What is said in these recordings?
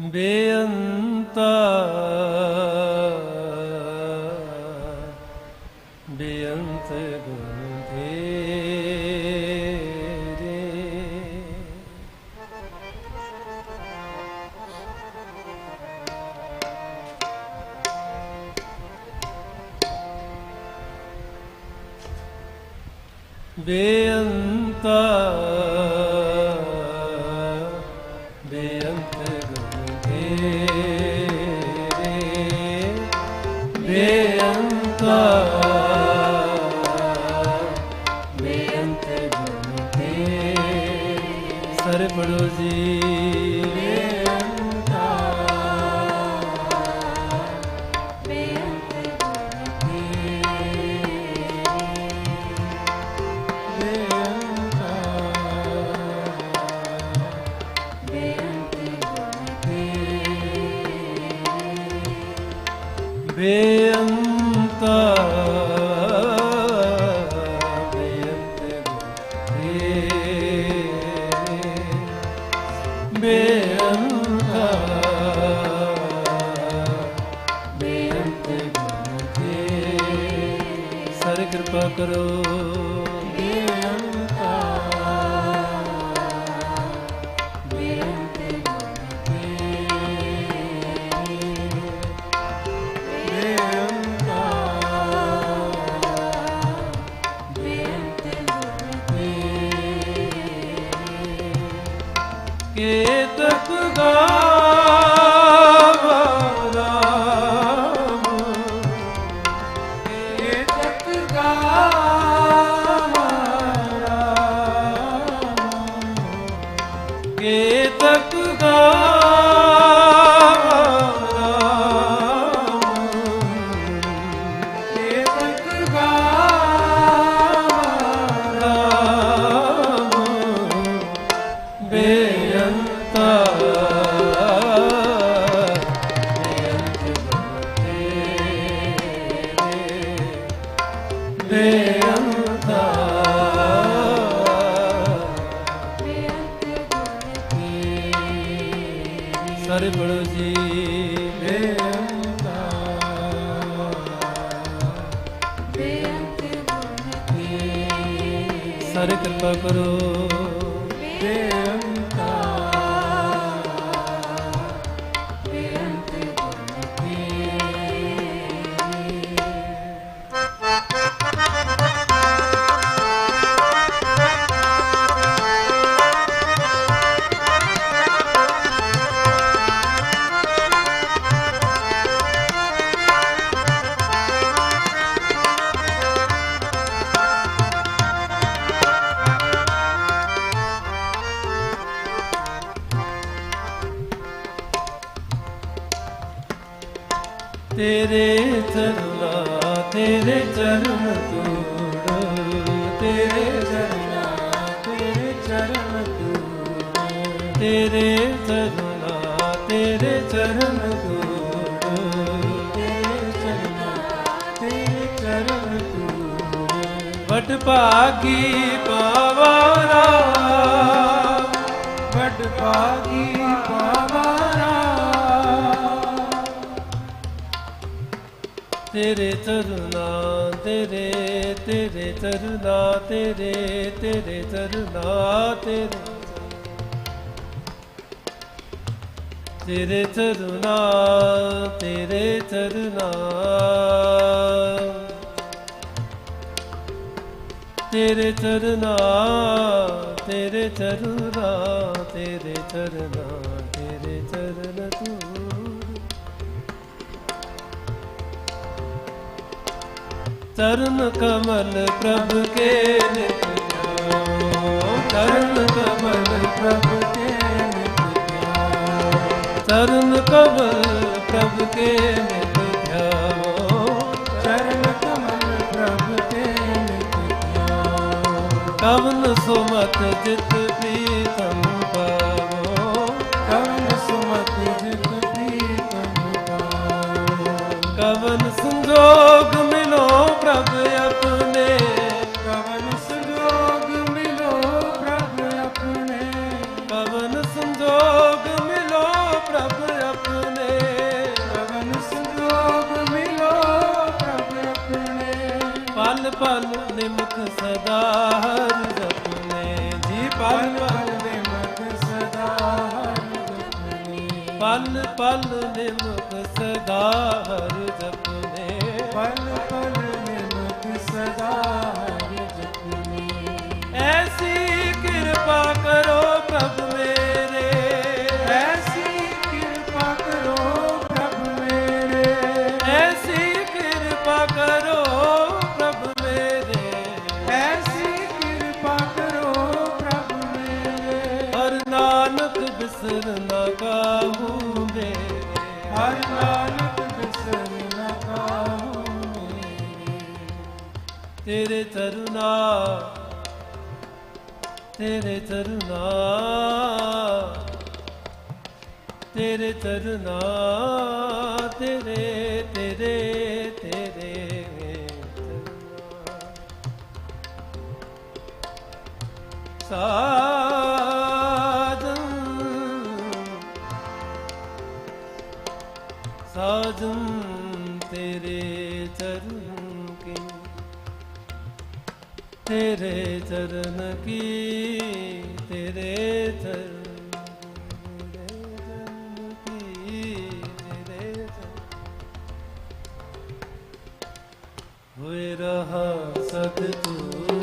ਬੇਅੰਤ ਬੇਅੰਤ ਗੁਣ ਤੇਰੇ। ਬੇਅੰਤਾ ਕਿਰਪਾ ਸਾਰੇ ਬੜੋ ਜੀ ਬੇਅੰਤਾ ਸਾਰੇ ਕਿਰਪਾ ਕਰੋ। ਤੇਰੇ ਚਰਨਾ, ਤੇਰੇ ਚਰਨ ਤੂੜ ਤੇਰੇ ਚਰਨਾ, ਤੇਰੇ ਚਰਨ ਤੂੜ ਤੇਰੇ ਚਰਨਾ, ਤੇਰੇ ਚਰਨ ਤੂੜ ਤੇਰੇ ਚਰਨਾ, ਤੇਰੇ ਚਰਨ ਤੂੜ ਵਟ ਭਾਗੀ ਪਾਵਾਰਾ ਤੇਰੇ ਚਰਨਾ ਤੇਰੇ ਤੇਰੇ ਚਰਨਾ ਤੇਰੇ ਤੇਰੇ ਚਰਨਾ ਤੇਰੇ ਤੇਰੇ ਚਰਨਾ ਤੇਰੇ ਚਰਨਾ ਤੇਰੇ ਚਰਨਾ ਤੇਰੇ ਚਰਨਾ ਤੇਰੇ ਚਰਨਾ ਤੇਰੇ ਚਰਨ ਤੂੰ। ਚਰਨ ਕਮਲ ਪ੍ਰਭ ਕੇ ਨਿਤ ਚਰਨ ਕਮਲ ਪ੍ਰਭ ਕੇ ਨਿਤ ਚਰਨ ਕਮਲ ਪ੍ਰਭ ਕੇ ਨਿਤ ਧਿਆਓ ਚਰਨ ਕਮਲ ਪ੍ਰਭ ਕੇ ਨਿਤ ਧਿਆਓ ਕਵਨ ਸੁਮਤ ਜਿਤ ਨਿਮਕ ਸਦਾ, ਹਰ ਜਪਨੇ ਜੀ ਪਲ ਪਲ ਨਿਮਕ ਸਦਾ, ਹਰ ਜਪਨੇ। ਪਲ ਪਲ ਨਿਮਕ ਸਦਾ, ਹਰ ਜਪਨੇ। ਪਲ ਪਲ ਤੇਰੇ ਤਰੁਣਾ ਤੇਰੇ ਤਰੁਣਾ ਤੇਰੇ ਤਰੁਣਾ ਤੇਰੇ ਤੇਰੇ ਤੇਰੇ ਸਾਜਨ ਤੇਰੇ ਚਰਨ ਕੀ, ਤੇਰੇ ਚਰਨ ਕੀ, ਤੇਰੇ ਚਰਨ ਕੀ, ਤੇਰੇ ਚਰਨ ਹੋਏ ਰਹਾ ਸਤ ਤੂੰ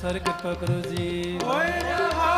ਸਰ ਕਿਰਪਾ ਕਰੋ ਜੀ। ਓਏ ਰਹਾ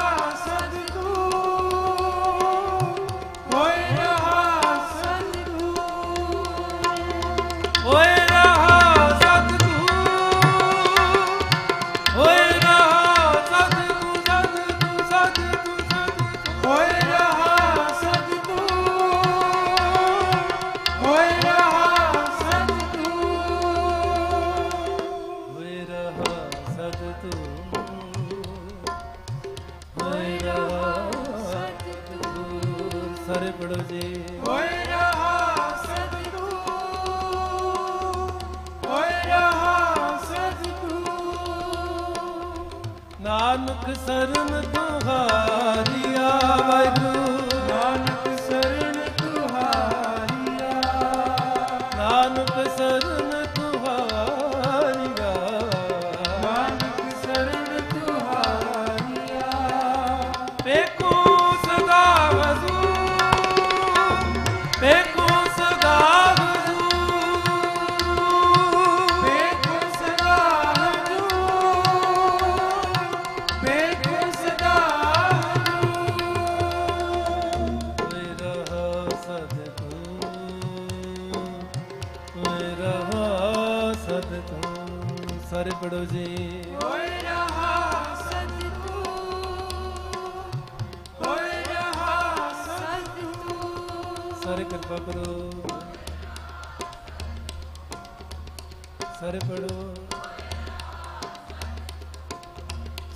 ਸਾਰੇ ਪੜੋ।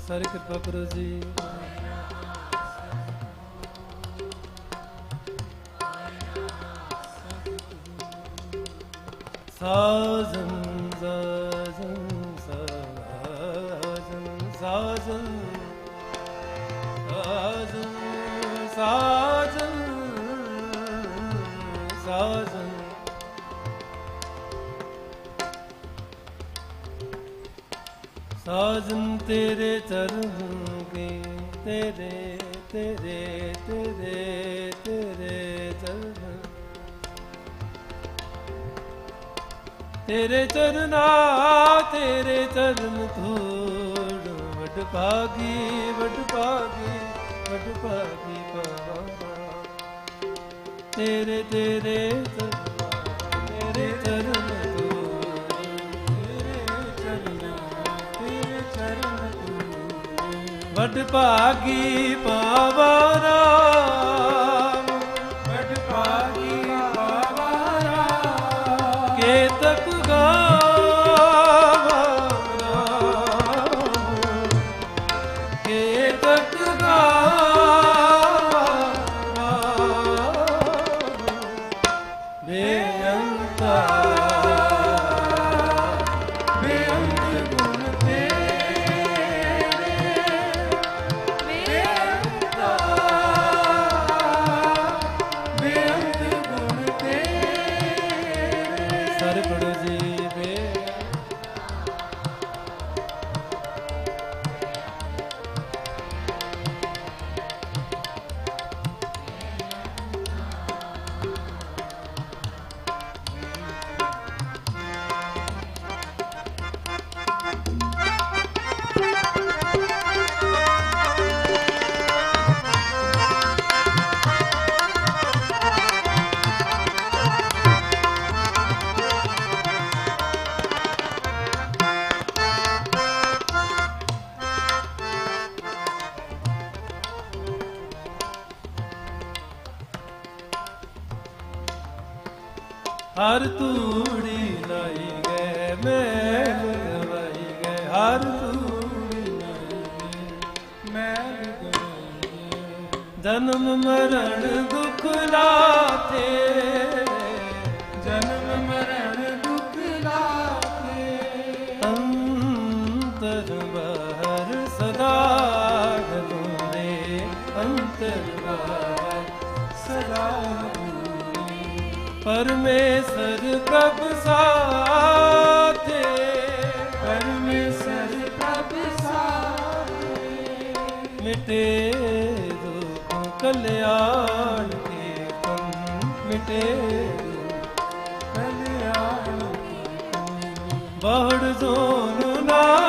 ਸਾਰੇ ਕਿਰਪਾ ਕਰੋ ਜੀ। ਸਾਜਨ ਸਾਜਨ ਸਾਜਨ ਸਾਜਨ ਸਾਜਨ ਸਾਜਨ। ਸਾਜਨ ਸਾਜਨ ਤੇਰੇ ਚਰਨ ਕੇ ਤੇਰੇ ਤੇਰੇ ਤੇਰੇ ਤੇਰੇ ਚਰਨ ਤੇਰੇ ਚਰਨਾ, ਤੇਰੇ ਚਰਨ ਧੂੜ ਵਡ ਭਾਗੀ ਵਡ ਭਾਗੀ ਵਡ ਭਾਗੀ ਪਾਵਾ ਤੇਰੇ ਤੇਰੇ ਤੇਰੇ ਚਰਨ ਧੂੜ ਤੇਰੇ ਚਰਨਾ ਤੇਰੇ ਚਰਨ ਧੂੜ ਵਡ ਭਾਗੀ ਪਾਵਾ ਰਾਮ ਵਡ ਹਰ ਤੂੜੀ ਲਾਈ ਗਏ ਮੈਲ ਗਵਾਈ ਗਏ, ਹਰ ਤੂੜੀ ਲਾਈ ਗਏ ਮੈਲ ਗਵਾਈ ਗਏ। ਜਨਮ ਮਰਨ ਦੁਖ ਲਾਤੇ, ਜਨਮ ਮਰਨ ਦੁਖ ਲਾਗੇ ਅੰਤਰ ਬਾਹਰ ਸਦਾ ਗਲੋਰੇ ਅੰਤਰ ਬਾਹਰ ਸਦਾ ਪਰਮੇਸ਼ਰ ਪ੍ਰਭ ਸਾਥੇ। ਪਰਮੇਸ਼ਰ ਪ੍ਰਭ ਸਾਰੇ ਮਿਟੇ ਦੁਖ ਕਲਿਆਣ ਕੇ ਤੁਮ ਮਿਟੇ ਕਲਿਆਣ ਬਾਹੜ ਜੋਨ ਨਾ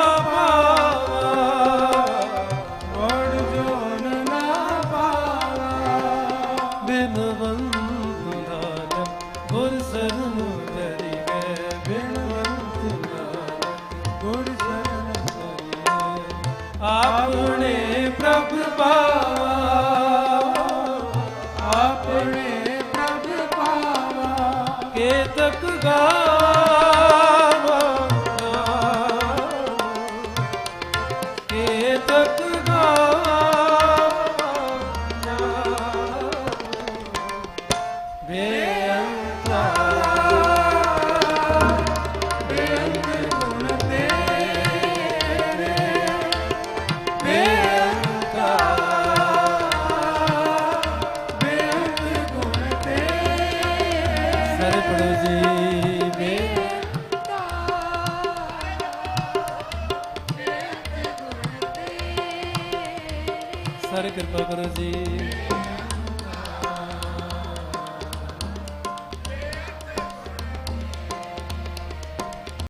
ਪਾਵਾ ਕੇਤਕ